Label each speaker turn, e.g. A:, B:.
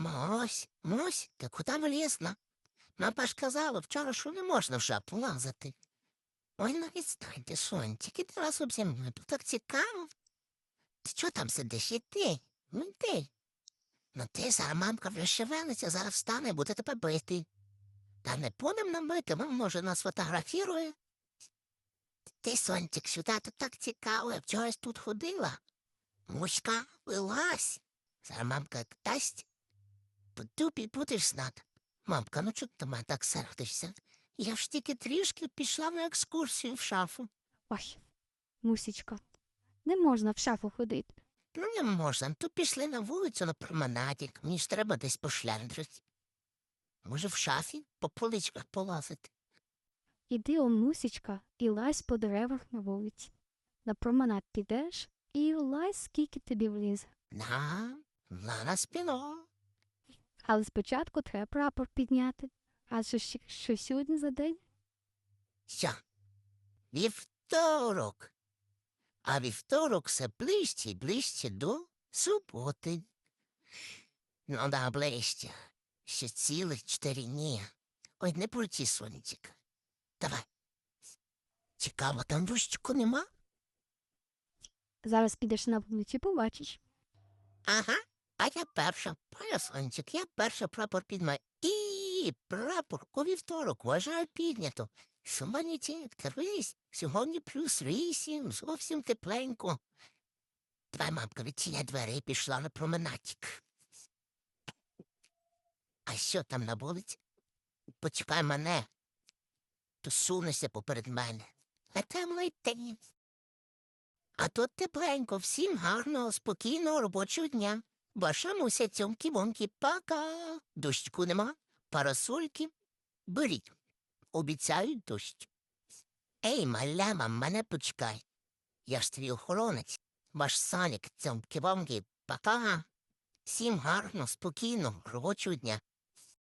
A: Мось, Мось, ти куди влізла? Мапа ж казала вчора, що не можна в шапу лазити. Ой, ну відстаньте, сонь, тільки ти раз об землю, так цікаво. Ти чого там сидиш? Іди, ну йди. Ну ти зараз мамка вже зараз встане, буде тебе бити. Та не будем нам бити, мам, може, нас фотографірує. Ти, сончик, сюди тут так цікаво, я вчора тут ходила. Муська, вилазь. Зараз мамка дасть. Дупі будеш знати. Мамка, ну чого ти мене так сердишся? Я ж тільки трішки пішла на екскурсію в шафу.
B: Ой, мусічка, не можна в шафу ходити.
A: Ну, не можна, то пішли на вулицю на променадік. Мені ж треба десь пошлендрити. Може, в шафі по поличках полазити.
B: Іди, о, мусічка, і лазь по деревах на вулиці. На променад підеш і лазь, скільки тобі влізе.
A: На, на, на спіно.
B: Але спочатку треба прапор підняти. А що, що сьогодні за день?
A: Що? Вівторок. А вівторок все ближче і ближче до суботи. Ну да, ближче. Ще цілих чотири дні. Ой, не полеті, сонечек. Давай. Цікаво, там дощику нема?
B: Зараз підеш на вулицю, побачиш.
A: Ага. А я перша, паня сонечек, я перша прапор підмаю. І прапор у вівторок вважаю піднято. Суманітік, дивись, сьогодні плюс вісім, зовсім тепленько. Давай, мамка, відчиняй двері і пішла на променадік. А що там на вулиці? Почекай мене. То сунешся поперед мене. А там летить. А тут тепленько, всім гарного, спокійного робочого дня. Ваша муся цьомкі бомкі пока. Дощку нема, парасольки. Беріть. Обіцяють дощ. Ей, маляма, мене почекай. Я ж твій охоронець. Ваш санік цьомкі бомкі пока. Всім гарно, спокійно, робочого дня.